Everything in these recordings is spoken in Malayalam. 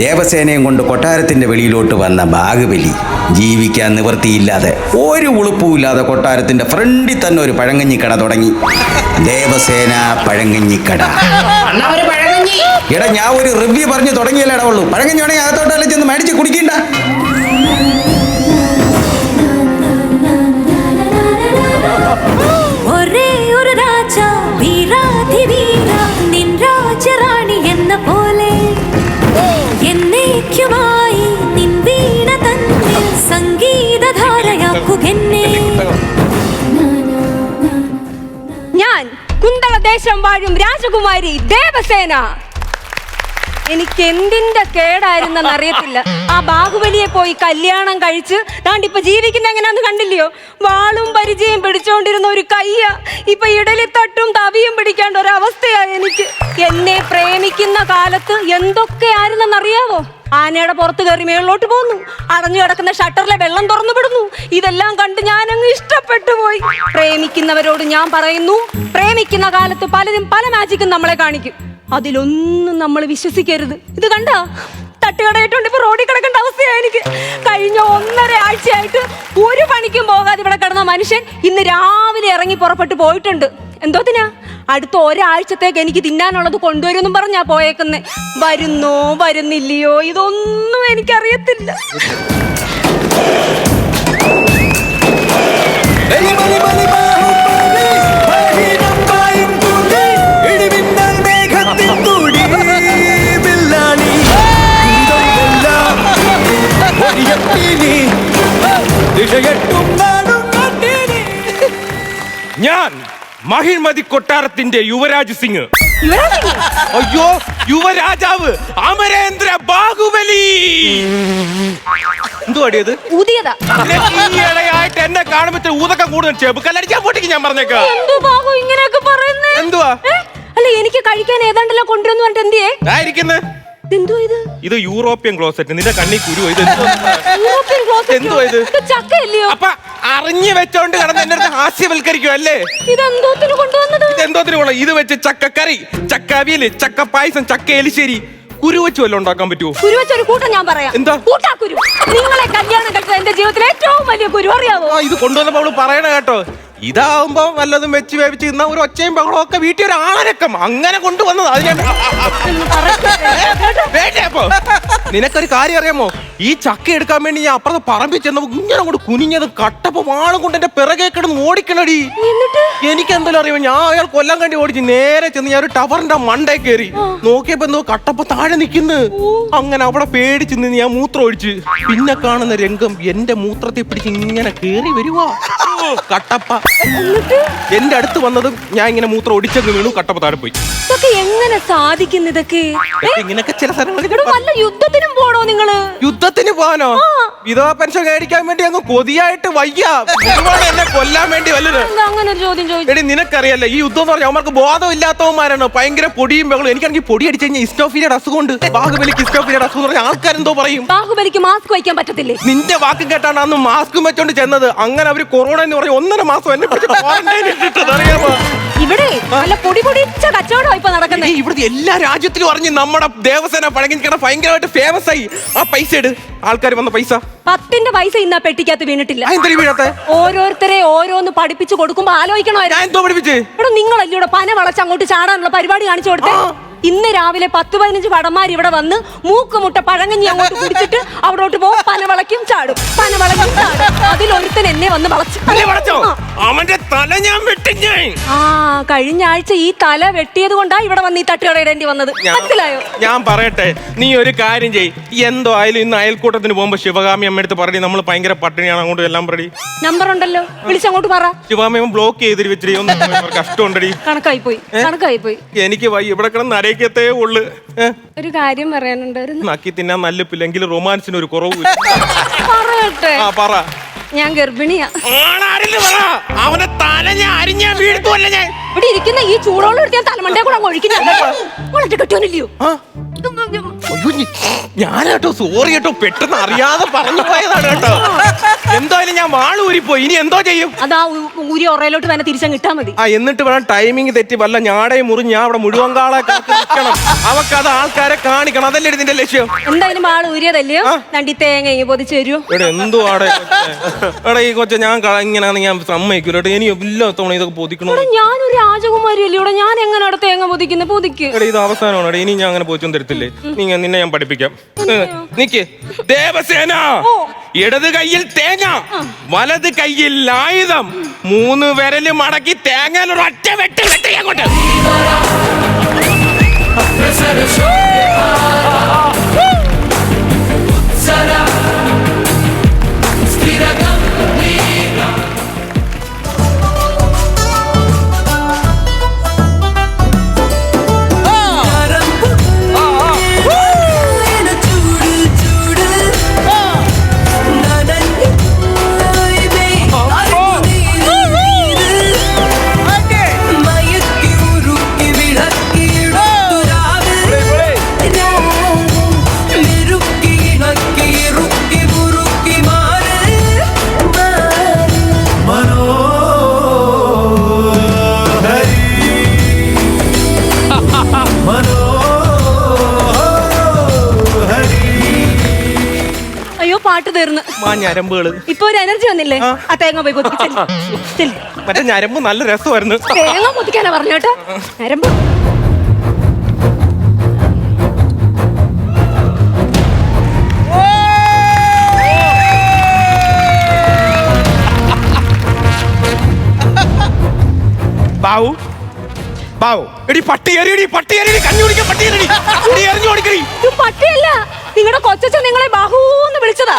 ദേവസേനയും കൊണ്ട് കൊട്ടാരത്തിന്റെ വെളിയിലോട്ട് വന്ന ബാഹുബലി ജീവിക്കാൻ നിവൃത്തിയില്ലാതെ ഒരു ഉളുപ്പുമില്ലാതെ കൊട്ടാരത്തിന്റെ ഫ്രണ്ടിൽ തന്നെ ഒരു പഴങ്കഞ്ഞിക്കട തുടങ്ങി ദേവസേന പഴങ്കഞ്ഞിക്കട അണ്ണാ ഒരു പഴകഞ്ഞി എടാ ഞാൻ ഒരു റിവ്യൂ പറഞ്ഞു തുടങ്ങിയല്ലേ ഉള്ളൂ പഴങ്കഞ്ഞി വേണമെങ്കിൽ അകത്തോട്ടല്ലേ ചെന്ന് മേടിച്ച് കുടിക്കണ്ട ഒരേ വാഴും രാജകുമാരി ദേവസേന. എനിക്ക് എന്തിന്റെ കേടായിരുന്നെന്ന് അറിയത്തില്ല. ആ ബാഹുബലിയെ പോയി കല്യാണം കഴിച്ച് താണ്ടിപ്പോ ജീവിക്കുന്ന എങ്ങനെയാന്ന് കണ്ടില്ലയോ? വാളും പരിചയം പിടിച്ചോണ്ടിരുന്ന ഒരു കയ്യ ഇപ്പൊ ഇടലിത്തട്ടും തവിയും പിടിക്കേണ്ട ഒരവസ്ഥയാ എനിക്ക്. എന്നെ പ്രേമിക്കുന്ന കാലത്ത് എന്തൊക്കെയായിരുന്നെന്ന് അറിയാവോ ആനയുടെ പുറത്ത് കയറി മേളിലോട്ട് പോന്നു. അടഞ്ഞു കിടക്കുന്ന ഷട്ടറിലെ വെള്ളം തുറന്നു വിടുന്നു. ഇതെല്ലാം കണ്ട് ഞാൻ അങ്ങ് ഇഷ്ടപ്പെട്ടു പോയി. പ്രേമിക്കുന്നവരോട് ഞാൻ പറയുന്നു പ്രേമിക്കുന്ന കാലത്ത് പലരും പല മാജിക്കും നമ്മളെ കാണിക്കും. അതിലൊന്നും നമ്മൾ വിശ്വസിക്കരുത്. ഇത് കണ്ട? തട്ടുകടയിട്ടുണ്ട്. ഇപ്പൊ റോഡിൽ കിടക്കേണ്ട അവസ്ഥയാണ് എനിക്ക്. കഴിഞ്ഞ ഒന്നര ആഴ്ചയായിട്ട് ഒരു പണിക്കും പോകാതെ ഇവിടെ കിടന്ന മനുഷ്യൻ ഇന്ന് രാവിലെ ഇറങ്ങി പുറപ്പെട്ട് പോയിട്ടുണ്ട്. എന്തോത്തിനാ അടുത്ത ഒരാഴ്ചത്തേക്ക് എനിക്ക് തിന്നാനുള്ളത് കൊണ്ടുവരുമെന്നും പറഞ്ഞാ പോയേക്കുന്നെ. വരുന്നോ വരുന്നില്ലയോ ഇതൊന്നും എനിക്കറിയത്തില്ല. ഞാൻ മഹിമതി കൊട്ടാരത്തിന്റെ യുവരാജ് സിംഗ്. അയ്യോ യുവരാജാവ് അമരേന്ദ്ര ബാഹുബലി. എന്തുവാടി അത്? ഊതിയതാ. ഈയിടെയായിട്ട് എന്നെ കാണുമ്പോ ഊതക്കം കൂടുതൽ ചെബുക്കല്ലടിക്കാൻ പൊട്ടിക്ക് ഞാൻ പറഞ്ഞേക്കാം. എന്തുവാ? അല്ല എനിക്ക് കഴിക്കാൻ ഏതാണ്ടല്ലോ കൊണ്ടുവന്നു പറഞ്ഞിട്ട് എന്തിയേ? ആയിരിക്കുന്നത് എന്തോ ഇത്? ഇത് യൂറോപ്യൻ ക്ലോസറ്റ്. നിന്റെ കണ്ണി കുരു. ഇത് എന്തോ? യൂറോപ്യൻ ക്ലോസറ്റോ? എന്തോ ഇത്? ചക്ക ഇല്ലയോ അപ്പൊ അറിഞ്ഞു വെച്ചോണ്ട് കടന്ന് എന്റെ അടുത്ത് ഹാസ്യവൽക്കരിക്കും അല്ലേ? ഇതെന്തോത്തിന് കൊണ്ടുവന്നത്? ഇതെന്തോത്തിന് കൊള്ളാം ഇത് വെച്ച് ചക്കക്കറി ചക്ക അവിയൽ ചക്ക പായസം ചക്ക എലിശ്ശേരി കുരു വെച്ച് വല്ലതും ഉണ്ടാക്കാൻ പറ്റുമോ കുരുവച്ചൊരു കൂട്ടം ഞാൻ പറയാം. എന്താ? കൂട്ടാ കുരു. നിങ്ങളെ കല്യാണം കഴിച്ചത് എന്റെ ജീവിതത്തിലെ ഏറ്റവും വലിയ കുരു അറിയാവോ? ആ ഇത് കൊണ്ടുവന്നപ്പോ അവൾ പറയണ കേട്ടോ. ഇതാവുമ്പോ വല്ലതും വെച്ച് വേവിച്ച് ഇന്ന ഒരു ഒച്ചയും ബഹളവും ഒക്കെ വീട്ടിൽ ഒരു ആളരക്കം അങ്ങനെ കൊണ്ടുവന്നത് അത് ഞാൻ കേട്ടോ? വേണ്ടേ അപ്പൊ? നിനക്കൊരു കാര്യം അറിയാമോ? ഈ ചക്ക എടുക്കാൻ വേണ്ടി ഞാൻ അപ്പുറത്ത് പറമ്പിൽ ചെന്നപ്പോ ഇങ്ങനെ അങ്ങോട്ട് കുനിഞ്ഞത് കട്ടപ്പ വാളും കൊണ്ട് എന്റെ പിറകെ കിടന്ന് ഓടിക്കണടി. എനിക്ക് എന്തെങ്കിലും അറിയാമോ ഞാൻ അയാൾ കൊല്ലം കണ്ടി ഓടിച്ച് നേരെ ചെന്ന് ഞാൻ ഒരു ടവറിന്റെ മണ്ടേ കയറി നോക്കിയപ്പോ എന്തോ കട്ടപ്പ താഴെ നിൽക്കുന്നു അങ്ങനെ അവിടെ പേടിച്ച് നിന്ന് ഞാൻ മൂത്രം ഒഴിച്ച്. പിന്നെ കാണുന്ന രംഗം എന്റെ മൂത്രത്തെ പിടിച്ച് ഇങ്ങനെ കയറി വരുവാ. കട്ടപ്പ. എന്റെ അടുത്ത് വന്നതും ഞാൻ ഇങ്ങനെ മൂത്രം ഒടിച്ചെന്ന് വീണു കട്ടപ്പ താഴെ പോയി. ഇതൊക്കെ എങ്ങനെ സാധിക്കുന്നു ഇതൊക്കെ? ഏ? ഇങ്ങനൊക്കെ ചില സ്ഥലങ്ങളിൽ വല്ല യുദ്ധത്തിനും പോണോ നിങ്ങൾ? യുദ്ധത്തിന് പോകാനോ? വിധവാ പെൻഷൻ മേടിക്കാൻ വേണ്ടി അങ്ങ് കൊതിയായിട്ട് വയ്യ. ഒരുപാട് എന്നെ കൊല്ലാൻ വേണ്ടി വല്ലത്. എന്താ അങ്ങനെ ഒരു ചോദ്യം ചോദിച്ചു? എടി നിനക്കറിയല്ലേ ഈ യുദ്ധം എന്ന് പറഞ്ഞാൽ അവർക്ക് ബോധമില്ലാത്തവന്മാരാണ്. ഭയങ്കര പൊടിയും ബഹളും എനിക്കാണെങ്കിൽ പൊടി അടിച്ചു കഴിഞ്ഞാൽ ഇസ്റ്റോഫിയുടെ അസുഖമുണ്ട് ബാഹുബലിക്ക് ഇസ്റ്റോഫിയുടെ അസുഖം എന്ന് പറഞ്ഞാൽ ആൾക്കാരെന്തോ പറയും. ബാഹുബലിക്ക് മാസ്ക് വയ്ക്കാൻ പറ്റത്തില്ലേ? നിന്റെ വാക്ക് കേട്ടാണ് അന്ന് മാസ്കും വെച്ചോണ്ട് ചെന്നത്. അങ്ങനെ അവർ കൊറോണ എന്ന് പറഞ്ഞ ഒന്നര മാസം എന്നെ പിടിച്ച് ഇട്ടിട്ടത് അറിയാമോ ഇവിടെ നല്ല പൊടി പൊടിച്ച കച്ചവടം ഇപ്പൊ നടക്കുന്നത് ഇവിടുത്തെ എല്ലാ രാജ്യത്തിലും അറിഞ്ഞ് നമ്മുടെ ദേവസേന പഴങ്ങിക്കണ ഭയങ്കരമായിട്ട് ഫേമസ് ആയി. ആ പൈസ ഇട്. ആൾക്കാർ വന്ന പൈസ. പത്തിന്റെ പൈസ ഇന്ന് ആ പെട്ടിക്കകത്ത് വീണിട്ടില്ല. വീഴത്തെ? ഓരോരുത്തരെ ഓരോന്ന് പഠിപ്പിച്ചു കൊടുക്കുമ്പോ ആലോചിക്കണോ എടോ നിങ്ങളല്ലേ ഇവിടെ പന വളച്ച് അങ്ങോട്ട് ചാടാനുള്ള പരിപാടി കാണിച്ചു കൊടുത്തേ? ഇന്ന് രാവിലെ പത്ത് പതിനഞ്ച് പടന്മാർ ഇവിടെ വന്ന് മൂക്കുമുട്ട പഴങ്ങഞ്ഞി അങ്ങോട്ട് കുടിച്ചിട്ട് അവിടോട്ട് പോകും പന വളയ്ക്കും ചാടും. പന ചാടും. ചാടും അതിലൊരുത്തൻ എന്നെ വന്ന് വളച്ചു അവന്റെ തല ഞാൻ ആ കഴിഞ്ഞ ആഴ്ച ഈ തല വെട്ടിയത് കൊണ്ടാ ഇവിടെ വന്ന് ഈ തട്ടുകടയിടേണ്ടി വന്നത്. മനസ്സിലായോ? ഞാൻ പറയട്ടെ നീ ഒരു കാര്യം ചെയ് എന്തോ ആയാലും ഇന്ന് അയൽക്കൂട്ടത്തിന് പോകുമ്പോ ശിവകാമി അമ്മയടുത്ത് പറഞ്ഞു നമ്മൾ ഭയങ്കര പട്ടിണിയാണ് അങ്ങോട്ട് എല്ലാം പറടി. നമ്പർ ഉണ്ടല്ലോ. വിളിച്ചങ്ങോട്ട് പറ. ശിവകാമി അമ്മ ബ്ലോക്ക് ചെയ്തിട്ട് വെച്ചിരി ഒന്നും കഷ്ടമുണ്ടടി. കണക്കായി പോയി കണക്കായി പോയി എനിക്ക് വയ്യ ഇവിടെ കിടന്ന് അരയ്ക്കത്തേ ഉള്ളു. ഒരു കാര്യം പറയാനുണ്ടായിരുന്നു നക്കി തിന്നാൻ നല്ല പിന്നെ റൊമാൻസിന് ഒരു കുറവ് പറയട്ടെ. ആ പറ. ഞാൻ ഗർഭിണിയാ. അവനെ തല ഞാൻ അരിഞ്ഞ ഞാൻ ഇവിടെ ഇരിക്കുന്ന ഈ ചൂടോളം എടുത്ത് ഞാൻ തലമണ്ടേ കൂടെ അങ്ങ് കെട്ടിയോനില്ലയോ? അയ്യോ ഞാൻ കേട്ടോ സോറി കേട്ടോ പെട്ടെന്ന് അറിയാതെ പറഞ്ഞു പോയതാണ് കേട്ടോ. എന്തായാലും ഞാൻ വാൾ ഊരിപ്പോയി. ഇനി എന്തോ ചെയ്യും? അതാ ഊരി ഒറയിലോട്ട് തന്നെ തിരിച്ചങ്ങ് ഇട്ടാ മതി. ആ എന്നിട്ട് വേണം ടൈമിംഗ് തെറ്റി വല്ല ഞാടയും മുറിഞ്ഞ് ഞാൻ അവിടെ മുഴുവൻ കാളെ അവക്ക് അത് ആൾക്കാരെ കാണിക്കണം. അതല്ലേ ഇതിന്റെ ലക്ഷ്യം? എന്തായാലും വാൾ ഊരിയതല്ലയോ രണ്ടി തേങ്ങ ഇങ്ങനെ പൊതിച്ച് തരുമോ എടാ എന്തോ ആടെ എടാ ഈ കൊച്ച ഞാൻ ഇങ്ങനെ ഞാൻ സമ്മതിക്കൂല കേട്ടോ. ഇനി എല്ലാ തവണ ഇതൊക്കെ പൊതിക്കണോ? ഞാൻ ഞാനൊരു രാജകുമാരി അല്ലേ ഇവിടെ? ഞാൻ എങ്ങനെ അവിടെ തേങ്ങ പൊതിക്കുന്നു? പൊതിക്ക്. എടാ ഇത് അവസാനമാണ്. ഇനി ഞാൻ അങ്ങനെ പൊതിച്ചൊന്നും തരത്തില്ലേ? നീ നിന്നെ ഞാൻ പഠിപ്പിക്കാം. നിക്ക്. ദേവസേന ഇടത് കയ്യിൽ തേങ്ങ വലത് കയ്യിൽ ആയുധം. മൂന്ന് വിരൽ മടക്കി തേങ്ങ ഒറ്റ വെട്ട് വെട്ടി അങ്ങോട്ട്. തീർന്ന്. ആ ഞരമ്പുകൾ. ഇപ്പൊ ഒരു എനർജി വന്നില്ലേ? ആ. തേങ്ങ പോയി. ചെല്ല്. മറ്റേ ഞരമ്പ് നല്ല രസമായിരുന്നു. തേങ്ങ പൊതിക്കാനാ പറഞ്ഞു കേട്ടോ. നരമ്പ് ബാവു. ബാവു. എടി പട്ടി എറിയടി പട്ടി എറിയടി കഞ്ഞി കുടിക്കാൻ പട്ടി എറിയടി എറിഞ്ഞു കൊടുക്കടി പട്ടിയല്ല. നിങ്ങളുടെ കൊച്ചച്ഛൻ നിങ്ങളെ ബഹൂന്ന് വിളിച്ചതാ.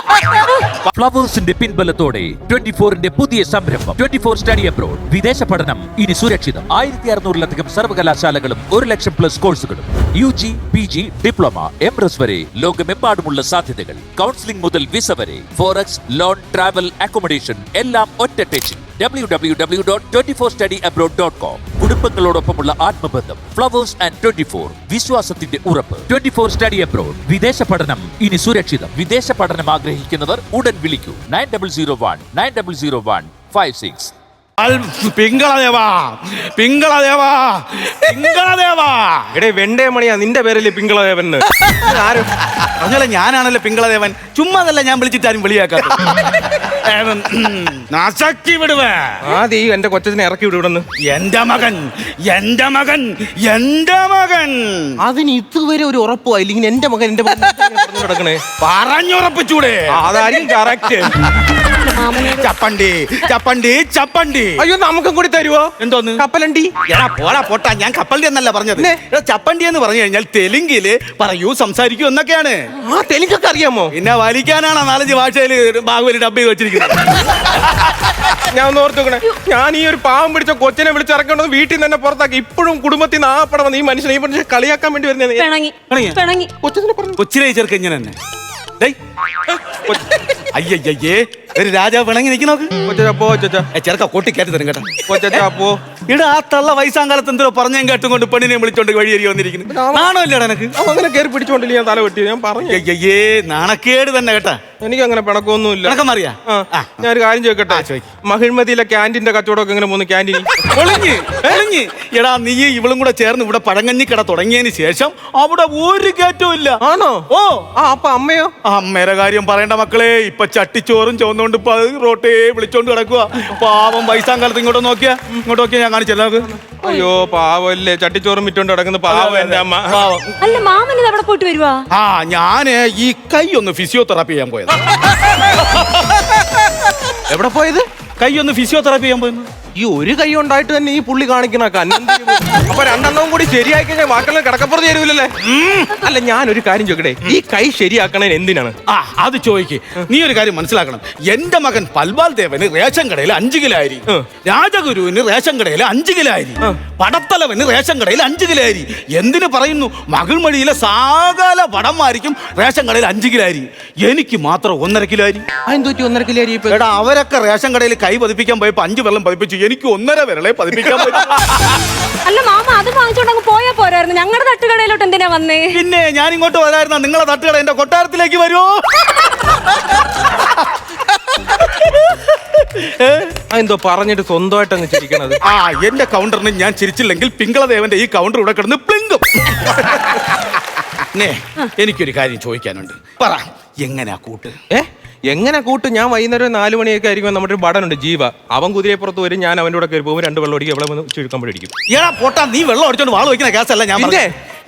ഫ്ലവേഴ്സിന്റെ പിൻബലത്തോടെ ട്വന്റി ഫോറിന്റെ പുതിയ സംരംഭം ട്വന്റി ഫോർ സ്റ്റഡി അബ്രോഡ്. വിദേശ പഠനം ഇനി സുരക്ഷിതം. ആയിരത്തി അറുന്നൂറിലധികം സർവകലാശാലകളും ഒരു ലക്ഷം പ്ലസ് കോഴ്സുകളും. U G P G diploma M S വരെ ലോകമെമ്പാടുമുള്ള സാധ്യതകൾ. കൗൺസിലിംഗ് മുതൽ വിസ വരെ. ഫോറക്സ് ലോൺ ട്രാവൽ അക്കോമഡേഷൻ എല്ലാം ഒറ്റ W W W dot twenty four study abroad dot com കുടുംബങ്ങളോടൊപ്പമുള്ള ആത്മബന്ധം ഫ്ലവേഴ്സ് ആൻഡ് ട്വന്റി ഫോർ വിശ്വാസത്തിന്റെ ഉറപ്പ്. ട്വന്റി ഫോർ സ്റ്റഡി അബ്രോഡ് വിദേശ പഠനം. ഇനി സുരക്ഷിതം. വിദേശ പഠനം ആഗ്രഹിക്കുന്നവർ ഉടൻ വിളിക്കൂ. Nine double zero one nine double zero one five six. പിങ്കളദേവാ പിങ്കളദേവാ പിങ്കളദേവാ. എടേ വെണ്ടേമണിയാ നിന്റെ പേരല്ലേ പിങ്കളദേവൻ ആരും? പറഞ്ഞാലേ ഞാനാണല്ലോ പിങ്കളദേവൻ. ചുമ്മാതല്ല ഞാൻ വിളിച്ചിട്ടാരും വിളിയാക്കാത്ത നശക്കി വിടുവേ. ആദ്യം ഈ എന്റെ കൊച്ചനെ ഇറക്കി വിടും ഇവിടുന്ന്. എന്റെ മകൻ എന്റെ മകൻ എന്റെ മകൻ. അതിന് ഇതുവരെ ഒരു ഉറപ്പോ ഇല്ലെങ്കിൽ എന്റെ മകൻ എന്റെ മകൻ പറഞ്ഞു കിടക്കണേ പറഞ്ഞുറപ്പിച്ചൂടെ അതായിരിക്കും കറക്റ്റ് ചപ്പണ്ടി ചപ്പണ്ടി ചപ്പണ്ടി. അയ്യോ നമുക്കും കൂടി തരുവോ? എന്തോന്ന്? കപ്പലണ്ടി. എടാ പോടാ പോട്ടാ ഞാൻ കപ്പലണ്ടി എന്നല്ല പറഞ്ഞത്. ചപ്പണ്ടി എന്ന് പറഞ്ഞു കഴിഞ്ഞാൽ തെലുങ്കിൽ പറയൂ സംസാരിക്കൂ എന്നൊക്കെയാണ്. ആ തെലുങ്കൊക്കെ അറിയാമോ? പിന്നെ വലിക്കാനാണ് നാലഞ്ച് ഭാഷയിൽ ബാഹുബലി ഡബ് ചെയ്ത് വെച്ചിരിക്കുന്നത്? ഞാൻ ഒന്ന് ഓർത്തുക്കണേ ഞാൻ ഈ ഒരു പാവം പിടിച്ച കൊച്ചിനെ വിളിച്ചിറക്കണമെന്ന് വീട്ടിൽ നിന്ന് തന്നെ പുറത്താക്കി. ഇപ്പോഴും കുടുംബത്തിൽ നിന്ന് ആപ്പണം ഈ മനുഷ്യനെ ഈ മനുഷ്യനെ കളിയാക്കാൻ വേണ്ടി വരുന്നത് കൊച്ചിനെ തന്നെ. ഡേയ്. അയ്യയ്യേ ഒരു രാജാവ് ചെറുക്ക കൊട്ടി കയറ്റി തരും കേട്ടോ. ഇവിടെ ആ തള്ള വയസ്സാങ്കാലത്ത് എന്തോ പറഞ്ഞേം കേട്ടും കൊണ്ട് പെണ്ണിനെ വിളിച്ചോണ്ട് വഴിയേറി വന്നിരിക്കുന്നു. നാണോ ഇല്ലടാ എനക്ക് അങ്ങനെ കയറി പിടിച്ചോണ്ടില്ല ഞാൻ തല വെട്ടി ഞാൻ പറഞ്ഞു. അയ്യയ്യേ നാണക്കേട് തന്നെ കേട്ടാ. എനിക്ക് അങ്ങനെ പിണക്കൊന്നുമില്ല ഇല്ല അറിയാ ആ ഞാൻ ഒരു കാര്യം ചോദിക്കട്ടെ. മഹിഴ്മതിയിലെ ക്യാന്റീന്റെ കച്ചവടമൊക്കെ എങ്ങനെ പോകുന്നു ക്യാന്റീൻ എടാ നീ ഇവളും കൂടെ ചേർന്ന് ഇവിടെ പഴങ്ങഞ്ഞി കട തുടങ്ങിയതിന് ശേഷം അവിടെ ഒരു കയറ്റവും ഇല്ല. ആണോ? ഓ. ആ അപ്പൊ അമ്മയോ? അമ്മേരെ കാര്യം പറയണ്ട മക്കളെ. ഇപ്പൊ ചട്ടിച്ചോറും ചുവന്നുകൊണ്ട് ഇപ്പൊ അത് റോട്ടേ വിളിച്ചോണ്ട് കിടക്കുക പാവം വയസ്സാങ്കാലത്ത് ഇങ്ങോട്ട് നോക്കിയാ. ഇങ്ങോട്ട് നോക്കിയാ ഞാൻ കാണിച്ചല്ലോ. അയ്യോ പാവല്ലേ. ചട്ടിച്ചോറും വിറ്റോണ്ട് കിടക്കുന്ന പാവം എന്റെ അമ്മ. അല്ല മാമൻ ഇത് എവിടെ പോയിട്ട് വരുവാ? ആ ഞാൻ ഈ കൈ ഒന്ന് ഫിസിയോതെറാപ്പി ചെയ്യാൻ പോയത്. എവിടെ പോയത്? കൈ ഒന്ന് ഫിസിയോതെറാപ്പി ചെയ്യാൻ പോയെന്ന് ഈ ഒരു കൈ ഉണ്ടായിട്ട് തന്നെ ഈ പുള്ളി കാണിക്കണ ചെയ്തു? അപ്പൊ രണ്ടെണ്ണവും കൂടി ശരിയായി കഴിഞ്ഞാൽ വാക്കെല്ലാം കിടക്കപ്പുറത്ത് ചേരുവില്ലല്ലേ അല്ല ഞാൻ ഒരു കാര്യം ചോദിക്കട്ടെ? ഈ കൈ ശരിയാക്കണേന് എന്തിനാണ്? ആ അത് ചോദിക്ക്. നീ ഒരു കാര്യം മനസ്സിലാക്കണം. എന്റെ മകൻ പൽബാൽ ദേവന് റേഷൻ കടയിൽ അഞ്ചു കിലോ അരി. രാജഗുരുവിന് റേഷൻ കടയിൽ അഞ്ചു കിലോ അരി. പടത്തലവന് റേഷൻ കടയിൽ അഞ്ചു കിലോ അരി. എന്തിനു പറയുന്നു? മകൾ മകിൾമഴിയിലെ സാകാല വടന്മാരിക്കും റേഷൻ കടയിൽ അഞ്ചു കിലോ അരി. എനിക്ക് മാത്രം ഒന്നര കിലോ അരി. അതെന്തൊറ്റി ഒന്നര കിലോ അരി എടാ അവരൊക്കെ റേഷൻ കടയിൽ കൈ പതിപ്പിക്കാൻ പോയപ്പോ അഞ്ചു വെള്ളം പതിപ്പിച്ചു. എനിക്ക് ഒന്നര വിരളെ പതിപ്പിക്കാൻ പറ്റും. അല്ല മാമ അത് വാങ്ങിച്ചോണ്ട് അങ്ങ് പോയാ പോരായിരുന്നു. ഞങ്ങളുടെ തട്ടുകടയിലോട്ട് എന്തിനാ വന്നേ? പിന്നെ ഞാൻ ഇങ്ങോട്ട് വരായിരുന്ന നിങ്ങളെ തട്ടുകട എന്റെ കൊട്ടാരത്തിലേക്ക് വരുമോ എന്തോ പറഞ്ഞിട്ട് സ്വന്തമായിട്ട് അങ്ങ് ചിരിക്കണത്. ആ എന്റെ കൗണ്ടറിന് ഞാൻ ചിരിച്ചില്ലെങ്കിൽ പിങ്കളദേവന്റെ ഈ കൗണ്ടർ ഇവിടെ കിടന്ന് പ്ലിങ്കും. നേ എനിക്കൊരു കാര്യം ചോദിക്കാനുണ്ട്. പറ എങ്ങനെയാ കൂട്ട്? ഏ? എങ്ങനെ കൂട്ട്? ഞാൻ വൈകുന്നേരം നാല് മണിയൊക്കെ ആയിരിക്കും നമ്മുടെ ഒരു ബടനുണ്ട് ജീവ. അവൻ കുതിരപ്പുറത്ത് വരും ഞാൻ അവന്റെ കൂടെ കയറി പോകും. രണ്ട് വെള്ളം അടിക്കും വന്ന് ചുരുക്കുമ്പോഴടിക്കും എടാ പോട്ടാ നീ വെള്ളം അടിച്ചോണ്ട് വാൾ വയ്ക്കുന്ന കേസല്ല ഞാൻ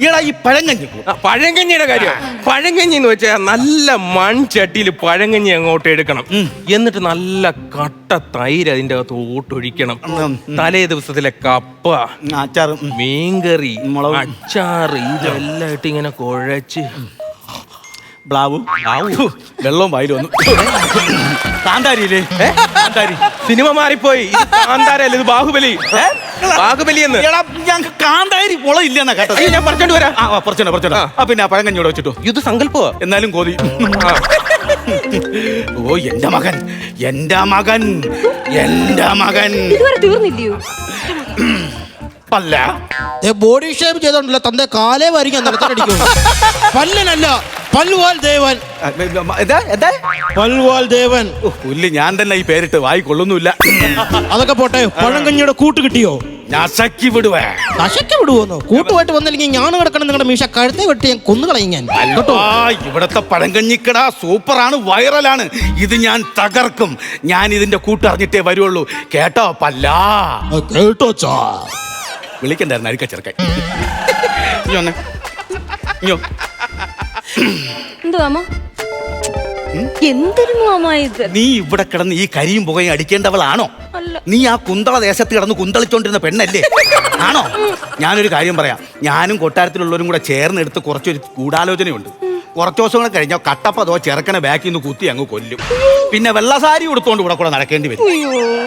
ഈടാ. ഈ പഴങ്കഞ്ഞി. പഴങ്കഞ്ഞിയുടെ കാര്യം. പഴങ്കഞ്ഞി എന്ന് വെച്ചാൽ നല്ല മൺചട്ടിയിൽ പഴങ്കഞ്ഞി അങ്ങോട്ട് എടുക്കണം. എന്നിട്ട് നല്ല കട്ട തൈര് അതിന്റെ അകത്ത് ഓട്ടൊഴിക്കണം. തലേ ദിവസത്തിലെ കപ്പ അച്ചാറ്. മീൻകറി. അച്ചാറ് ഇതെല്ലാം ഇട്ട് ഇങ്ങനെ കുഴച്ച്. ബ്ലാവു. ബ്ലാവു. വെള്ളവും വായിൽ വന്നു. കാന്താരിയില്ലേ? കാന്താരി. സിനിമ മാറിപ്പോയി. ഇത് കാന്താരല്ല ഇത് ബാഹുബലി. ബാഹുബലി എന്ന് എടാ ഞാൻ കാന്താരി മുള ഇല്ലെന്നാ കേട്ടത് ഞാൻ പറിച്ചോണ്ട് വരാം. ആ പറിച്ചോണ്ട പറിച്ചോണ്ട ആ. ആ പിന്നെ ആ പഴങ്കഞ്ഞോടെ വെച്ചിട്ടു. ഇത് സങ്കല്പോ എന്നാലും കോതി. ഓ എന്റെ മകൻ എന്റെ മകൻ എന്റെ മകൻ. ഇതുവരെ തീർന്നില്ലയോ? ബോഡി ഷേപ്പ് ചെയ്തോണ്ടല്ലോ തന്റെ കാലേ വരിക നിലത്തടിക്കും പല്ലനല്ല. പൽവാൽ ദേവൻ. എന്താ എന്താ പൽവാൽ ദേവൻ. ഓ, പുല്ല് ഞാൻ തന്നെ ഈ പേരിട്ട് വായി കൊള്ളുന്നില്ല അതൊക്കെ പോട്ടെ പഴങ്കഞ്ഞിയുടെ കൂട്ട് കിട്ടിയോ? ഞസക്കി വിടുവേ. നശയ്ക്ക് വിടുവോന്നോ? കൂട്ടുമായിട്ട് വന്നില്ലെങ്കിൽ ഞാൻ കിടക്കണം നിങ്ങളുടെ മീശ. കഴുത്തെ വെട്ടി ഞാൻ കൊന്നു കളയും ഞാൻ. കേട്ടോ? ആ ഇവിടത്തെ പഴങ്കഞ്ഞിക്കട സൂപ്പറാണ് വൈറലാണ്. ഇത് ഞാൻ തകർക്കും. ഞാൻ ഇതിന്റെ കൂട്ടറിഞ്ഞിട്ടേ വരുള്ളൂ. കേട്ടോ പല്ലാ. ആ, കേട്ടോ ചാ. വിളിക്കണ്ടായിരുന്നു അരിക്ക ചെറുക്കൻ. ഇഞ്ഞോ. എന്ത് മാമ എന്തൊരു മാമ ഇത്? നീ ഇവിടെ കിടന്ന് ഈ കരിയും പുകയും അടിക്കേണ്ടവളാണോ? അല്ല. നീ ആ കുന്തള ദേശത്ത് കിടന്ന് കുന്തളിച്ചോണ്ടിരുന്ന പെണ്ണല്ലേ? ആണോ? ഞാനൊരു കാര്യം പറയാം. ഞാനും കൊട്ടാരത്തിലുള്ളവരും കൂടെ ചേർന്നെടുത്ത് കുറച്ചൊരു ഗൂഢാലോചനയുണ്ട്. കുറച്ച് ദിവസം കൂടെ കഴിഞ്ഞാൽ കട്ടപ്പ അതോ ചെറുക്കനെ ബാക്കിൽ നിന്ന് കുത്തി അങ്ങ് കൊല്ലും. പിന്നെ വെള്ളസാരി ഉടുത്തോണ്ട് ഇവിടെ കൂടെ നടക്കേണ്ടി വരും.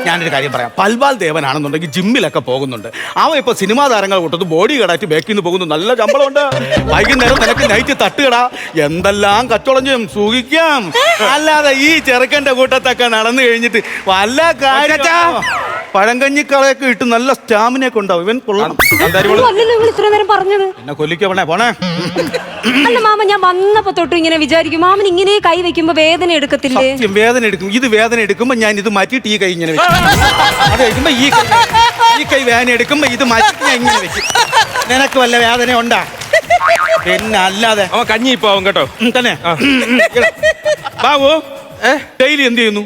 ഞാനൊരു കാര്യം പറയാം. പൽബാൽ ദേവനാണെന്നുണ്ടെങ്കിൽ ജിമ്മിലൊക്കെ പോകുന്നുണ്ട്. അവൻ ഇപ്പൊ സിനിമാ താരങ്ങൾ കൂട്ടത്ത് ബോഡി കടാറ്റ് ബാക്കിൽ നിന്ന് പോകുന്നു. നല്ല ശമ്പളമുണ്ട്. വൈകുന്നേരം നിനക്ക് നൈറ്റ് തട്ടുകടാ. എന്തെല്ലാം കച്ചവടം ചെയ്യും സൂഹിക്കാം അല്ലാതെ ഈ ചെറുക്കന്റെ കൂട്ടത്തൊക്കെ നടന്നു കഴിഞ്ഞിട്ട് വല്ല കാര്യം പഴങ്കഞ്ഞിക്കളയൊക്കെ ഇട്ട് നല്ല സ്റ്റാമിനൊക്കെ ഉണ്ടാവും ഇവൻ കൊള്ളണം അല്ലല്ലോ നിങ്ങൾ ഇത്ര നേരം പറഞ്ഞത്? എന്നെ കൊല്ലിക്കണേ പോണേ. അല്ല മാമ ഞാൻ വന്നപ്പോ തൊട്ട് ഇങ്ങനെ വിചാരിക്കും മാമൻ ഇങ്ങനെ കൈ വെക്കുമ്പോ വേദന എടുക്കത്തില്ലേ? സത്യം വേദന എടുക്കും. ഇത് വേദന എടുക്കുമ്പോ ഞാൻ ഇത് മാറ്റിയിട്ട് ഈ കൈ ഇങ്ങനെ വെക്കും. അത് കഴിക്കുമ്പോ ഈ കൈ ഈ കൈ വേദന എടുക്കുമ്പോ ഇത് മാറ്റിയിട്ട് ഞാൻ ഇങ്ങനെ വെക്കും. നിനക്ക് വല്ല വേദന ഉണ്ടാ? പിന്നെ അല്ലാതെ. അവൻ കഞ്ഞി ഇപ്പൊ ആവും കേട്ടോ ഉം, തന്നെ ബാബു ഏ? ഡെയിലി എന്ത് ചെയ്യുന്നു?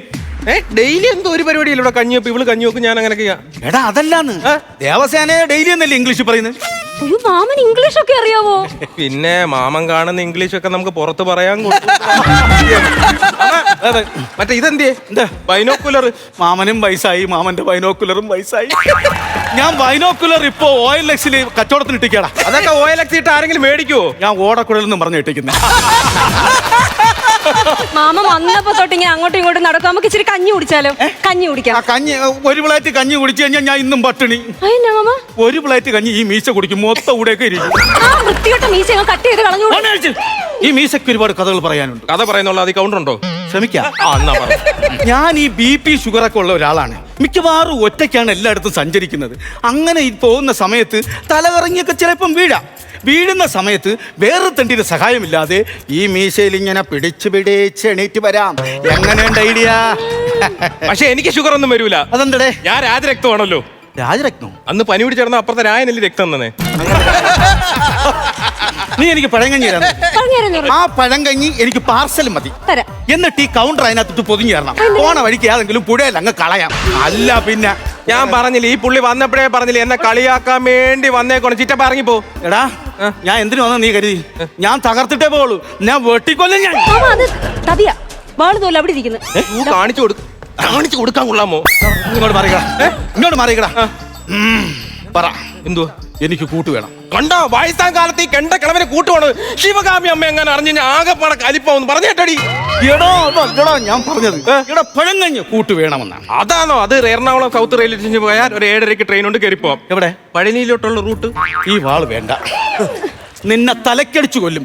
ഏ ഡെയിലി എന്തോ ഒരു പരിപാടി ഇവിടെ കഞ്ഞി വെപ്പ്? ഇവൾ കഞ്ഞി വെക്കും ഞാൻ അങ്ങനെ ചെയ്യാം. എടാ അതല്ലാന്ന്. ദേവസേന ഡെയിലി എന്നല്ലേ ഇംഗ്ലീഷ് പറയുന്നത്? ഒരു മാമൻ ഇംഗ്ലീഷ് ഒക്കെ അറിയാവോ? പിന്നെ മാമൻ കാണുന്ന ഇംഗ്ലീഷ് ഒക്കെ നമുക്ക് പുറത്ത് പറയാൻ കൊടുക്കും. അതെ. മറ്റേ ഇതെന്തേ എന്താ? ബൈനോക്കുലർ. മാമനും വയസ്സായി മാമന്റെ ബൈനോക്കുലറും വയസ്സായി. ഞാൻ ബൈനോക്കുലർ ഇപ്പോ ഓയിൽ എക്സിൽ കച്ചവടത്തിന് ഇട്ടിക്കടാ അതൊക്കെ ഓയിലൊക്കെ ഇട്ട് ആരെങ്കിലും മേടിക്കുവോ? ഞാൻ ഓടക്കുഴലെന്ന് പറഞ്ഞു ഇട്ടിക്കുന്നത് മാമ വന്നപ്പോ തൊട്ട് ഇങ്ങനെ അങ്ങോട്ടും ഇങ്ങോട്ടും നടക്കും. നമുക്ക് ഇച്ചിരി കഞ്ഞി കുടിച്ചാലോ? കഞ്ഞി ആ കുടിക്കാം കഞ്ഞി ഒരു പ്ലേറ്റ് കഞ്ഞി കുടിച്ചു കഴിഞ്ഞാൽ ഞാൻ ഇന്നും പട്ടിണി. അതെന്നാ മാമ? ഒരു പ്ലേറ്റ് കഞ്ഞി ഈ മീശ കുടിക്കും മൊത്തം കൂടെയൊക്കെ ഇരിക്കും. ആ വൃത്തികെട്ട മീശ ഞങ്ങൾ കട്ട് ചെയ്ത് കളഞ്ഞു ഈ മീശയ്ക്ക് ഒരുപാട് കഥകൾ പറയാനുണ്ട്. കഥ പറയുന്നുള്ള അതി കൗണ്ടർ ഉണ്ടോ? ശ്രമിക്കാം ആ എന്നാ പറ. ഞാൻ ഈ ബി പി ഷുഗർ ഒക്കെ ഉള്ള ഒരാളാണ്. മിക്കവാറും ഒറ്റയ്ക്കാണ് എല്ലായിടത്തും സഞ്ചരിക്കുന്നത്. അങ്ങനെ ഈ പോകുന്ന സമയത്ത് തലകറങ്ങിയൊക്കെ ചിലപ്പം വീഴാം. വീഴുന്ന സമയത്ത് വേറെ തണ്ടിന്റെ സഹായമില്ലാതെ ഈ മീശയിൽ ഇങ്ങനെ പിടിച്ചു പിടിച്ച് എണീറ്റ് വരാം. എങ്ങനെയുണ്ട് ഐഡിയ? പക്ഷെ എനിക്ക് ഷുഗർ ഒന്നും വരൂല. അതെന്തടേ? ഞാൻ രാജരക്തമാണല്ലോ. രാജരക്തം? അന്ന് പനി പിടിച്ചിടന്ന അപ്പുറത്തെ രായനല്ലേ രക്തം തന്നെ നീ എനിക്ക് പഴങ്കഞ്ഞി തരാം ആ പഴങ്കഞ്ഞി എനിക്ക് പാർസൽ മതി. തരാം. എന്നിട്ട് ഈ കൗണ്ടർ അതിനകത്തിട്ട് പൊതിഞ്ഞു തരണം. പോണ വഴിക്ക് ഏതെങ്കിലും പുഴയിൽ അങ്ങ് കളയാം. അല്ല പിന്നെ. ഞാൻ പറഞ്ഞില്ല ഈ പുള്ളി വന്നപ്പോഴേ പറഞ്ഞില്ല എന്നെ കളിയാക്കാൻ വേണ്ടി വന്നേക്കോണം. ചിറ്റപ്പ ഇറങ്ങിപ്പോ. എടാ ഞാൻ എന്തിനു വന്ന നീ കരുതി? ഞാൻ തകർത്തിട്ടേ പോളൂ ഞാൻ വെട്ടിക്കൊല്ലും ഞാൻ. മാമ അത് തവിയ വാൾ അവിടെ ഇരിക്കുന്നു. നീ കാണിച്ചു കൊടുക്കും. കാണിച്ചു കൊടുക്കാൻ കൊള്ളാമോ? ഇങ്ങോട്ട് മാറിക്കടാ ഇങ്ങോട്ട് മാറിക്കടാ ഉം, പറ. എന്തുവാ? എനിക്ക് കൂട്ട് വേണം. കണ്ടോ വയസ്സാം കാലത്ത് ഈ കണ്ട കിളവനെ കൂട്ടുവാണ് ശിവകാമി അമ്മ എങ്ങനെ അറിഞ്ഞു ഞാൻ ആകെപ്പാടെ കലിപ്പാന്ന് പറഞ്ഞേട്ടടി എടോ ഞാൻ പറഞ്ഞത്. എടാ പഴങ്കഞ്ഞ് കൂട്ട് വേണമെന്നാണ്. അതാണോ? അത് എറണാകുളം സൗത്ത് റെയിൽവേ സ്റ്റേഷനിൽ പോയാൽ ഒരു ഏഴരയ്ക്ക് ട്രെയിൻ കൊണ്ട് കയറിപ്പോവാം. എവിടെ? പഴനിയിലോട്ടുള്ള റൂട്ട്. ഈ വാൾ വേണ്ട. നിന്നെ തലക്കടിച്ചു കൊല്ലും.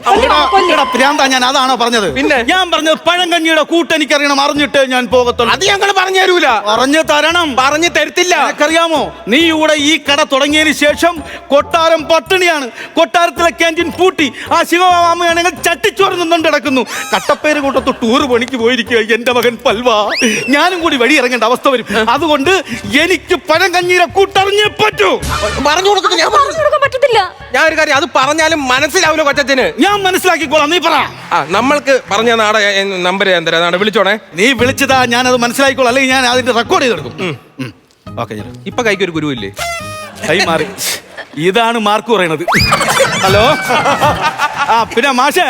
ഭ്രാന്താ ഞാൻ അതാണോ പറഞ്ഞത്? പിന്നെ? ഞാൻ പറഞ്ഞത് പഴങ്കഞ്ഞിയുടെ കൂട്ട് എനിക്കറിയണം അറിഞ്ഞിട്ട് ഞാൻ പോകത്തുള്ളൂ. അത് ഞങ്ങൾ പറഞ്ഞു തരൂല. പറഞ്ഞു തരണം. പറഞ്ഞു തരത്തില്ല. എനിക്കറിയാമോ നീ ഇവിടെ ഈ കട തുടങ്ങിയതിന് ശേഷം കൊട്ടാരം പട്ടിണിയാണ്. കൊട്ടാരത്തിലെ ക്യാന്റീൻ പൂട്ടി. ആ ശിവമാമയാണെങ്കിൽ ചട്ടിച്ചോറ് നിന്നുകൊണ്ട് കിടക്കുന്നു കട്ടപ്പേര് കൂട്ടത്ത് ടൂർ പണിക്ക് പോയിരിക്കുക എന്റെ മകൻ പൽവ. ഞാനും കൂടി വഴി ഇറങ്ങേണ്ട അവസ്ഥ വരും. അതുകൊണ്ട് എനിക്ക് പഴങ്കഞ്ഞിയുടെ കഞ്ഞീരെ കൂട്ടറിഞ്ഞേ പറ്റൂ. പറഞ്ഞു കൊടുക്കുന്നു ഞാൻ പറഞ്ഞു കൊടുക്കാൻ പറ്റത്തില്ല. ഞാൻ ഒരു കാര്യം അത് പറഞ്ഞാലും മനസ്സിലാവില്ല കൊച്ചത്തിന് ഞാൻ മനസ്സിലാക്കിക്കോളാം നീ പറ. ആ നമ്മൾക്ക് പറഞ്ഞ നാടെ നമ്പർ ഞാൻ തരാം. നാടെ വിളിച്ചോണേ. നീ വിളിച്ചതാ ഞാൻ അത് മനസ്സിലാക്കിക്കോളാം. അല്ലെങ്കിൽ ഞാൻ അതിന്റെ റെക്കോർഡ് ചെയ്തെടുക്കും. ഓക്കെ ഞാൻ ഇപ്പൊ കൈക്ക് ഒരു ഗുരു ഇല്ലേ കൈ മാറി. ഇതാണ് മാർക്ക് പറയണത് ഹലോ? ആ പിന്നെ മാഷേ.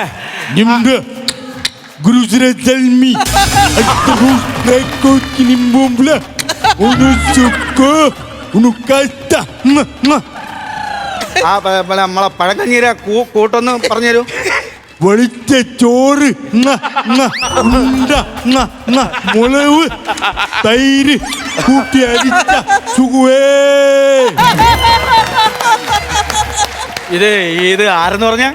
mwah. ആ നമ്മളെ പഴങ്കഞ്ഞീര കൂ- കൂട്ടൊന്ന് പറഞ്ഞു തരൂ വെളിച്ച ചോറ്. മുളവ് തൈര് കൂട്ടി അരിച്ച സുഖുവേ. ഇത് ഇത് ആരെന്ന് പറഞ്ഞ?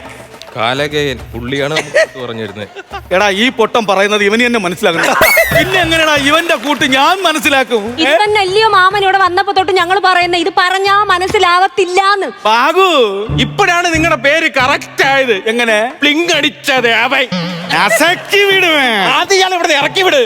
കാലകയൻ പുള്ളിയാണ് പറഞ്ഞിരുന്നത് എടാ ഈ പൊട്ടം പറയുന്നത് ഇവന് തന്നെ മനസ്സിലാക്കണം പിന്നെ എങ്ങനെയാ ഇവന്റെ കൂട്ട് ഞാൻ മനസ്സിലാക്കും ഇവൻ മാമൻ ഇവിടെ വന്നപ്പോ തൊട്ട് ഞങ്ങൾ പറയുന്നത് ഇത് പറഞ്ഞാ മനസ്സിലാവത്തില്ലാന്ന് ബാബു ഇപ്പോഴാണ് നിങ്ങളുടെ പേര് കറക്റ്റ് ആയത് എങ്ങനെ പ്ലിങ് അടിച്ചത് അവൻ അസക്കി വിടുവേ ആദ്യം ഇയാൾ ഇവിടെ ഇറക്കി വിട്